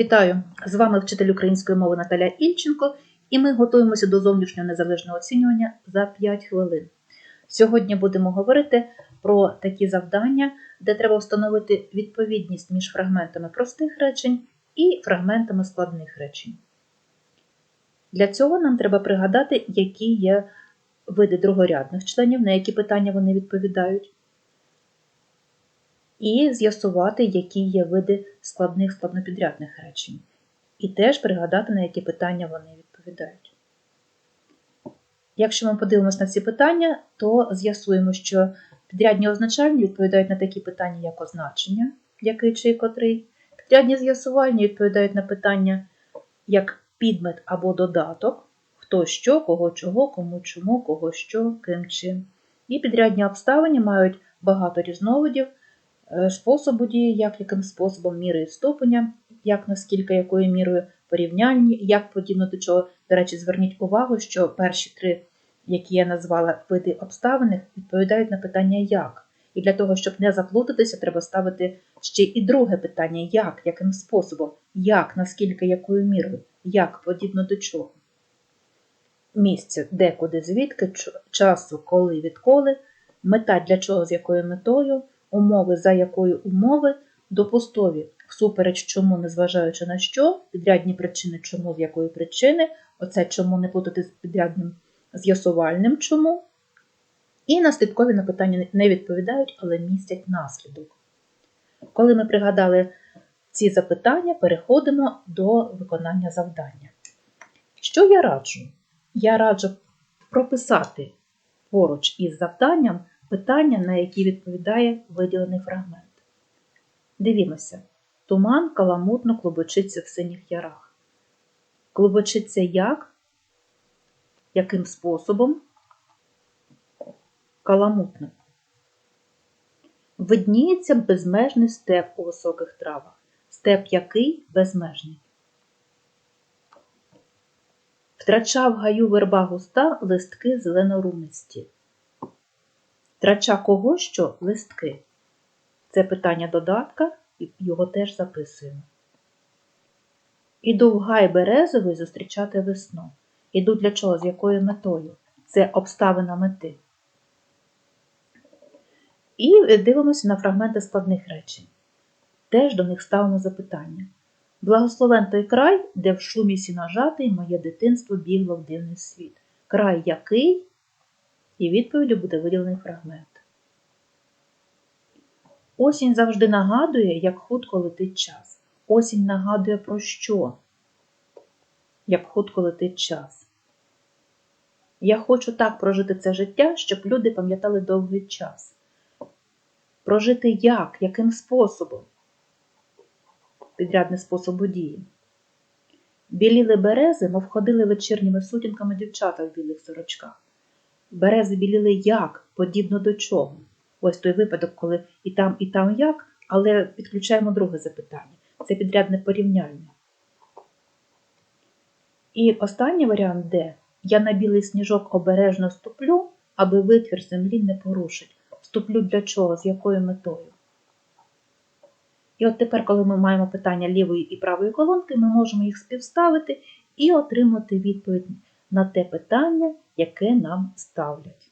Вітаю! З вами вчитель української мови Наталя Ільченко, і ми готуємося до зовнішнього незалежного оцінювання за 5 хвилин. Сьогодні будемо говорити про такі завдання, де треба встановити відповідність між фрагментами простих речень і фрагментами складних речень. Для цього нам треба пригадати, які є види другорядних членів, на які питання вони відповідають і з'ясувати, які є види складних складнопідрядних речень, і теж пригадати, на які питання вони відповідають. Якщо ми подивимося на ці питання, то з'ясуємо, що підрядні означальні відповідають на такі питання, як означення, який чи котрий. Підрядні з'ясувальні відповідають на питання як підмет або додаток, хто що, кого чого, кому чому, кого що, ким чим. І підрядні обставини мають багато різновидів способу дії, як яким способом міри ступеня, як наскільки якою мірою порівняльні, як подібно до чого. До речі, зверніть увагу, що перші три, які я назвала види обставин, відповідають на питання як. І для того, щоб не заплутатися, треба ставити ще і друге питання: як, яким способом, як, наскільки, якою мірою, як, подібно до чого. Місце, де, куди, звідки, часу, коли, відколи, мета для чого, з якою метою, умови, за якою умови, допустові, всупереч чому, незважаючи на що, підрядні причини, чому, з якої причини, оце чому не плутати з підрядним з'ясувальним чому. І наслідкові на питання не відповідають, але містять наслідок. Коли ми пригадали ці запитання, переходимо до виконання завдання. Що я раджу? Я раджу прописати поруч із завданням питання, на які відповідає виділений фрагмент. Дивімося. Туман каламутно клубочиться в синіх ярах. Клубочиться як? Яким способом? Каламутно. Видніється безмежний степ у високих травах. Степ який безмежний. Втрачав гаю верба густа листки зеленорумисті. Втрача кого що листки? Це питання додатка, його теж записуємо. Іду в гай березовий зустрічати весну. Іду для чого? З якою метою? Це обставина мети. І дивимося на фрагменти складних речень. Теж до них ставимо запитання. Благословен той край, де в шумі сіножатий моє дитинство бігло в дивний світ. Край який? І відповіддю буде виділений фрагмент. Осінь завжди нагадує, як хутко летить час. Осінь нагадує про що? Як хутко летить час. Я хочу так прожити це життя, щоб люди пам'ятали довгий час. Прожити як? Яким способом? Підрядний способу дії. Біліли берези, мов ходили вечірніми сутінками дівчата в білих сорочках. Берези біліли як, подібно до чого. Ось той випадок, коли і там, і там як, але підключаємо друге запитання. Це підрядне порівняння. І останній варіант де я на білий сніжок обережно ступлю, аби витвір землі не порушить. Ступлю для чого, з якою метою. І от тепер, коли ми маємо питання лівої і правої колонки, ми можемо їх співставити і отримати відповідь на те питання, яке нам ставлять.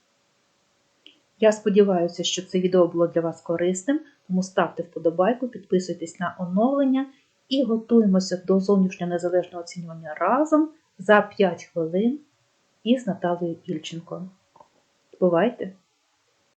Я сподіваюся, що це відео було для вас корисним, тому ставте вподобайку, підписуйтесь на оновлення і готуємося до зовнішнього незалежного оцінювання разом за 5 хвилин із Наталією Ільченко. Бувайте!